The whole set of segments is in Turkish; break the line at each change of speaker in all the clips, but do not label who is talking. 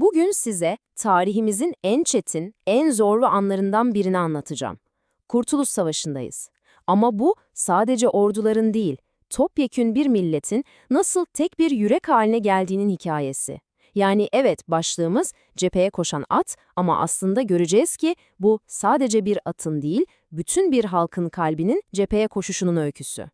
Bugün size tarihimizin en çetin, en zorlu anlarından birini anlatacağım. Kurtuluş Savaşı'ndayız. Ama bu sadece orduların değil, topyekün bir milletin nasıl tek bir yürek haline geldiğinin hikayesi. Yani evet başlığımız cepheye koşan at ama aslında göreceğiz ki bu sadece bir atın değil, bütün bir halkın kalbinin cepheye koşuşunun öyküsü.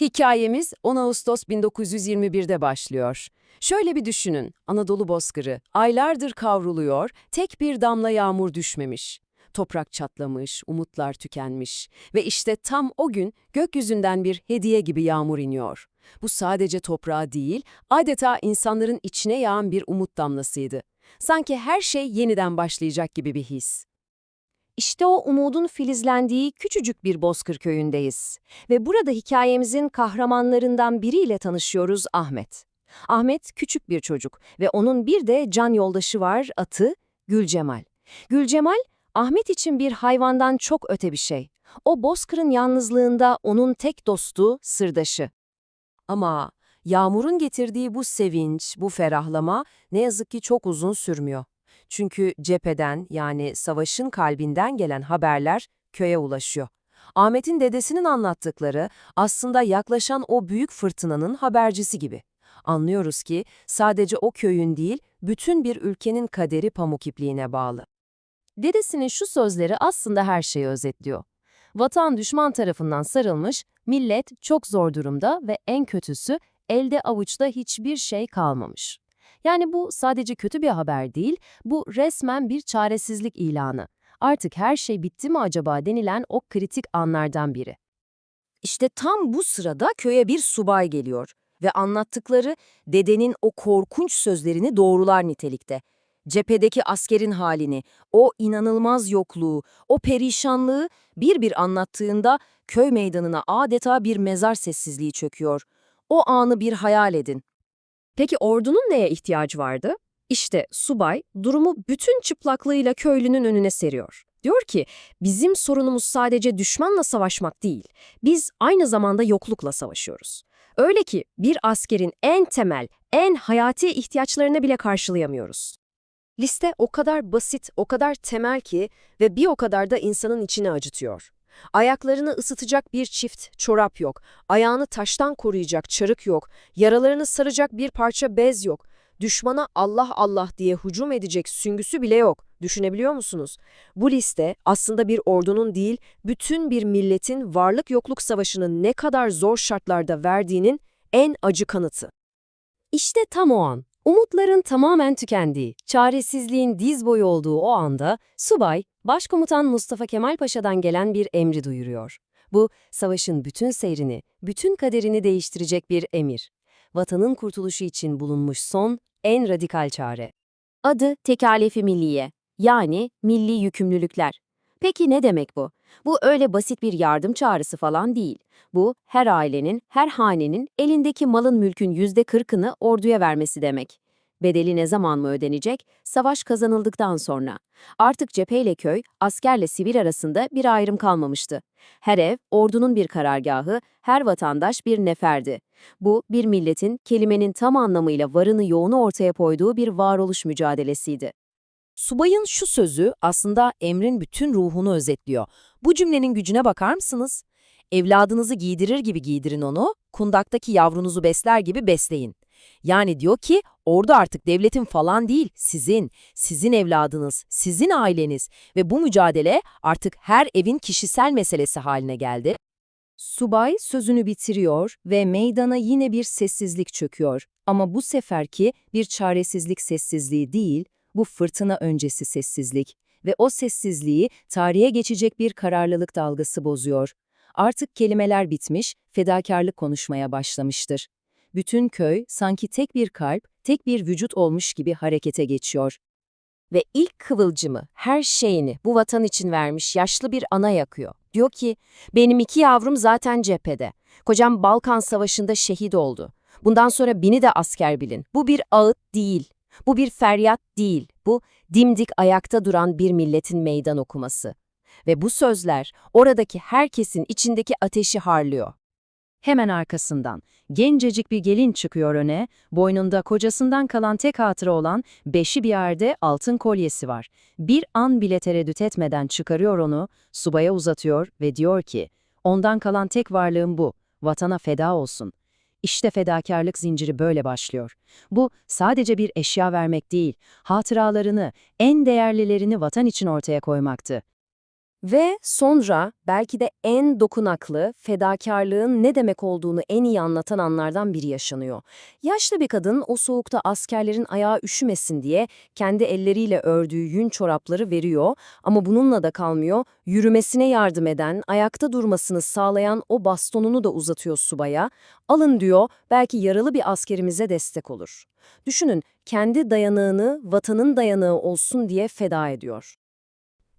Hikayemiz 10 Ağustos 1921'de başlıyor. Şöyle bir düşünün, Anadolu bozkırı aylardır kavruluyor, tek bir damla yağmur düşmemiş. Toprak çatlamış, umutlar tükenmiş ve işte tam o gün gökyüzünden bir hediye gibi yağmur iniyor. Bu sadece toprağa değil, adeta insanların içine yağan bir umut damlasıydı. Sanki her şey yeniden başlayacak gibi bir his.
İşte o umudun filizlendiği küçücük bir bozkır köyündeyiz. Ve burada hikayemizin kahramanlarından biriyle tanışıyoruz Ahmet. Ahmet küçük bir çocuk ve onun bir de can yoldaşı var atı Gülcemal. Gülcemal, Ahmet için bir hayvandan çok öte bir şey. O bozkırın yalnızlığında onun tek dostu, sırdaşı.
Ama yağmurun getirdiği bu sevinç, bu ferahlama ne yazık ki çok uzun sürmüyor. Çünkü cepheden yani savaşın kalbinden gelen haberler köye ulaşıyor. Ahmet'in dedesinin anlattıkları aslında yaklaşan o büyük fırtınanın habercisi gibi. Anlıyoruz ki sadece o köyün değil, bütün bir ülkenin kaderi pamuk ipliğine bağlı.
Dedesinin şu sözleri aslında her şeyi özetliyor. Vatan düşman tarafından sarılmış, millet çok zor durumda ve en kötüsü elde avuçta hiçbir şey kalmamış. Yani bu sadece kötü bir haber değil, bu resmen bir çaresizlik ilanı. Artık her şey bitti mi acaba denilen o kritik anlardan biri. İşte tam bu sırada köye bir subay geliyor ve anlattıkları dedenin o korkunç sözlerini doğrular nitelikte. Cephedeki askerin halini, o inanılmaz yokluğu, o perişanlığı bir bir anlattığında köy meydanına adeta bir mezar sessizliği çöküyor. O anı bir hayal edin. Peki ordunun neye ihtiyacı vardı? İşte subay durumu bütün çıplaklığıyla köylünün önüne seriyor. Diyor ki, bizim sorunumuz sadece düşmanla savaşmak değil, biz aynı zamanda yoklukla savaşıyoruz. Öyle ki bir askerin en temel, en hayati ihtiyaçlarını bile karşılayamıyoruz. Liste o kadar basit, o kadar temel ki ve bir o kadar da insanın içini acıtıyor. Ayaklarını ısıtacak bir çift çorap yok, ayağını taştan koruyacak çarık yok, yaralarını saracak bir parça bez yok, düşmana Allah Allah diye hücum edecek süngüsü bile yok. Düşünebiliyor musunuz? Bu liste aslında bir ordunun değil, bütün bir milletin varlık yokluk savaşının ne kadar zor şartlarda verdiğinin en acı kanıtı. İşte tam o an, umutların tamamen tükendiği, çaresizliğin diz boyu olduğu o anda, subay, Başkomutan Mustafa Kemal Paşa'dan gelen bir emri duyuruyor. Bu, savaşın bütün seyrini, bütün kaderini değiştirecek bir emir. Vatanın kurtuluşu için bulunmuş son, en radikal çare. Adı Tekalefi Milliye, yani milli yükümlülükler. Peki ne demek bu? Bu öyle basit bir yardım çağrısı falan değil. Bu, her ailenin, her hanenin elindeki malın mülkün yüzde kırkını orduya vermesi demek. Bedeli ne zaman mı ödenecek? Savaş kazanıldıktan sonra. Artık cepheyle köy, askerle sivil arasında bir ayrım kalmamıştı. Her ev, ordunun bir karargahı, her vatandaş bir neferdi. Bu, bir milletin kelimenin tam anlamıyla varını yoğunu ortaya koyduğu bir varoluş mücadelesiydi. Subayın şu sözü aslında emrin bütün ruhunu özetliyor. Bu cümlenin gücüne bakar mısınız? Evladınızı giydirir gibi giydirin onu, kundaktaki yavrunuzu besler gibi besleyin. Yani diyor ki ordu artık devletin falan değil, sizin, sizin evladınız, sizin aileniz ve bu mücadele artık her evin kişisel meselesi haline geldi. Subay sözünü bitiriyor ve meydana yine bir sessizlik çöküyor. Ama bu seferki bir çaresizlik sessizliği değil, bu fırtına öncesi sessizlik ve o sessizliği tarihe geçecek bir kararlılık dalgası bozuyor. Artık kelimeler bitmiş, fedakarlık konuşmaya başlamıştır. Bütün köy sanki tek bir kalp, tek bir vücut olmuş gibi harekete geçiyor. Ve ilk kıvılcımı, her şeyini bu vatan için vermiş yaşlı bir ana yakıyor. Diyor ki, benim iki yavrum zaten cephede. Kocam Balkan Savaşı'nda şehit oldu. Bundan sonra beni de asker bilin. Bu bir ağıt değil. Bu bir feryat değil. Bu dimdik ayakta duran bir milletin meydan okuması. Ve bu sözler oradaki herkesin içindeki ateşi harlıyor. Hemen arkasından gencecik bir gelin çıkıyor öne, boynunda kocasından kalan tek hatıra olan beşi bir yerde altın kolyesi var. Bir an bile tereddüt etmeden çıkarıyor onu, subaya uzatıyor ve diyor ki, ondan kalan tek varlığım bu, vatana feda olsun. İşte fedakarlık zinciri böyle başlıyor. Bu sadece bir eşya vermek değil, hatıralarını, en değerlilerini vatan için ortaya koymaktı.
Ve sonra belki de en dokunaklı, fedakarlığın ne demek olduğunu en iyi anlatan anlardan biri yaşanıyor. Yaşlı bir kadın o soğukta askerlerin ayağı üşümesin diye kendi elleriyle ördüğü yün çorapları veriyor ama bununla da kalmıyor. Yürümesine yardım eden, ayakta durmasını sağlayan o bastonunu da uzatıyor subaya. Alın diyor, belki yaralı bir askerimize destek olur. Düşünün, kendi dayanığını vatanın dayanığı olsun diye feda ediyor.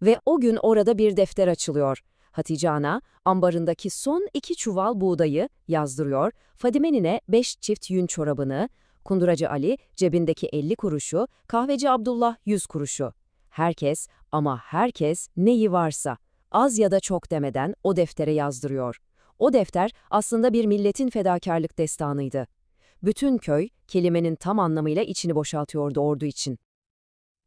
Ve o gün orada bir defter açılıyor. Hatice Ana, ambarındaki son iki çuval buğdayı yazdırıyor, Fadime Nine beş çift yün çorabını, Kunduracı Ali cebindeki 50 kuruşu, kahveci Abdullah 100 kuruşu. Herkes ama herkes neyi varsa, az ya da çok demeden o deftere yazdırıyor. O defter aslında bir milletin fedakarlık destanıydı. Bütün köy kelimenin tam anlamıyla içini boşaltıyordu ordu için.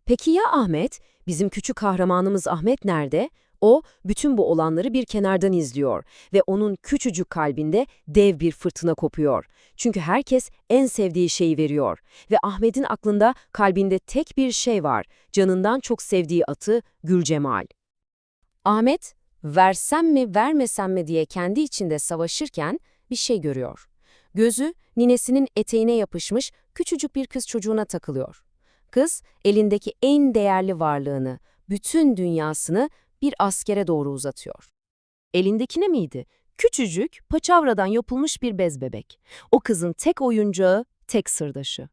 Peki ya Ahmet? Bizim küçük kahramanımız Ahmet nerede? O, bütün bu olanları bir kenardan izliyor ve onun küçücük kalbinde dev bir fırtına kopuyor. Çünkü herkes en sevdiği şeyi veriyor ve Ahmet'in aklında, kalbinde tek bir şey var, canından çok sevdiği atı Gülcemal. Ahmet, versem mi vermesem mi diye kendi içinde savaşırken bir şey görüyor. Gözü, ninesinin eteğine yapışmış küçücük bir kız çocuğuna takılıyor. Kız, elindeki en değerli varlığını, bütün dünyasını bir askere doğru uzatıyor. Elindekine miydi? Küçücük, paçavradan yapılmış bir bez bebek. O kızın tek oyuncağı, tek sırdaşı.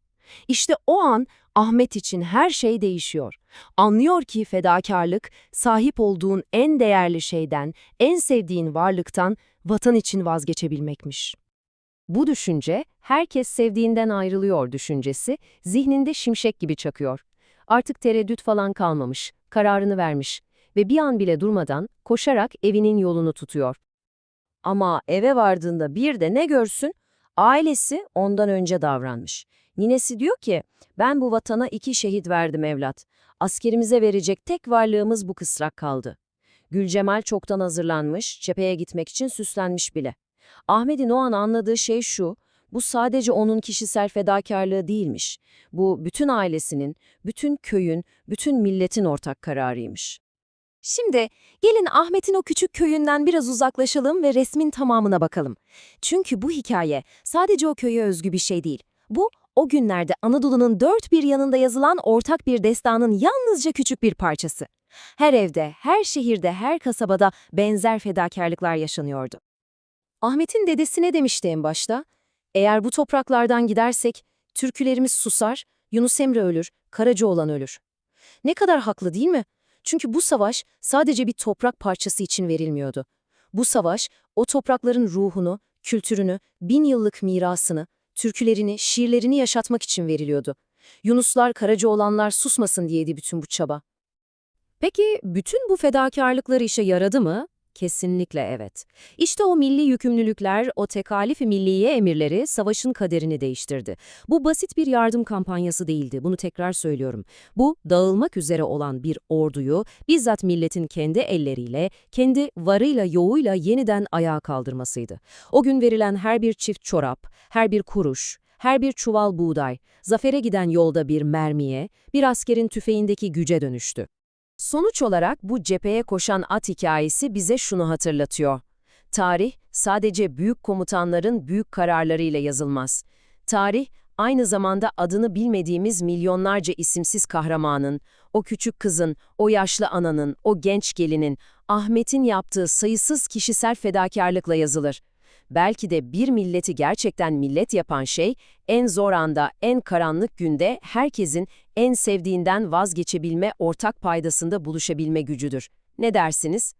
İşte o an Ahmet için her şey değişiyor. Anlıyor ki fedakarlık, sahip olduğun en değerli şeyden, en sevdiğin varlıktan vatan için vazgeçebilmekmiş. Bu düşünce, herkes sevdiğinden ayrılıyor düşüncesi, zihninde şimşek gibi çakıyor. Artık tereddüt falan kalmamış, kararını vermiş ve bir an bile durmadan koşarak evinin yolunu tutuyor. Ama eve vardığında bir de ne görsün? Ailesi ondan önce davranmış. Ninesi diyor ki, ben bu vatana iki şehit verdim evlat. Askerimize verecek tek varlığımız bu kısrak kaldı. Gülcemal çoktan hazırlanmış, cepheye gitmek için süslenmiş bile. Ahmet'in o an anladığı şey şu, bu sadece onun kişisel fedakarlığı değilmiş. Bu bütün ailesinin, bütün köyün, bütün milletin ortak kararıymış.
Şimdi gelin Ahmet'in o küçük köyünden biraz uzaklaşalım ve resmin tamamına bakalım. Çünkü bu hikaye sadece o köye özgü bir şey değil. Bu o günlerde Anadolu'nun dört bir yanında yazılan ortak bir destanın yalnızca küçük bir parçası. Her evde, her şehirde, her kasabada benzer fedakarlıklar yaşanıyordu. Ahmet'in dedesi ne demişti en başta? Eğer bu topraklardan gidersek türkülerimiz susar, Yunus Emre ölür, Karacaoğlan ölür. Ne kadar haklı değil mi? Çünkü bu savaş sadece bir toprak parçası için verilmiyordu. Bu savaş o toprakların ruhunu, kültürünü, bin yıllık mirasını, türkülerini, şiirlerini yaşatmak için veriliyordu. Yunuslar, Karacaoğlanlar susmasın diyeydi bütün bu çaba.
Peki bütün bu fedakarlıklar işe yaradı mı? Kesinlikle evet. İşte o milli yükümlülükler, o tekalif-i milliye emirleri savaşın kaderini değiştirdi. Bu basit bir yardım kampanyası değildi, bunu tekrar söylüyorum. Bu, dağılmak üzere olan bir orduyu bizzat milletin kendi elleriyle, kendi varıyla yoğuyla yeniden ayağa kaldırmasıydı. O gün verilen her bir çift çorap, her bir kuruş, her bir çuval buğday, zafere giden yolda bir mermiye, bir askerin tüfeğindeki güce dönüştü. Sonuç olarak bu cepheye koşan at hikayesi bize şunu hatırlatıyor. Tarih sadece büyük komutanların büyük kararlarıyla yazılmaz. Tarih aynı zamanda adını bilmediğimiz milyonlarca isimsiz kahramanın, o küçük kızın, o yaşlı ananın, o genç gelinin, Ahmet'in yaptığı sayısız kişisel fedakarlıkla yazılır. Belki de bir milleti gerçekten millet yapan şey, en zor anda, en karanlık günde herkesin en sevdiğinden vazgeçebilme ortak paydasında buluşabilme gücüdür. Ne dersiniz?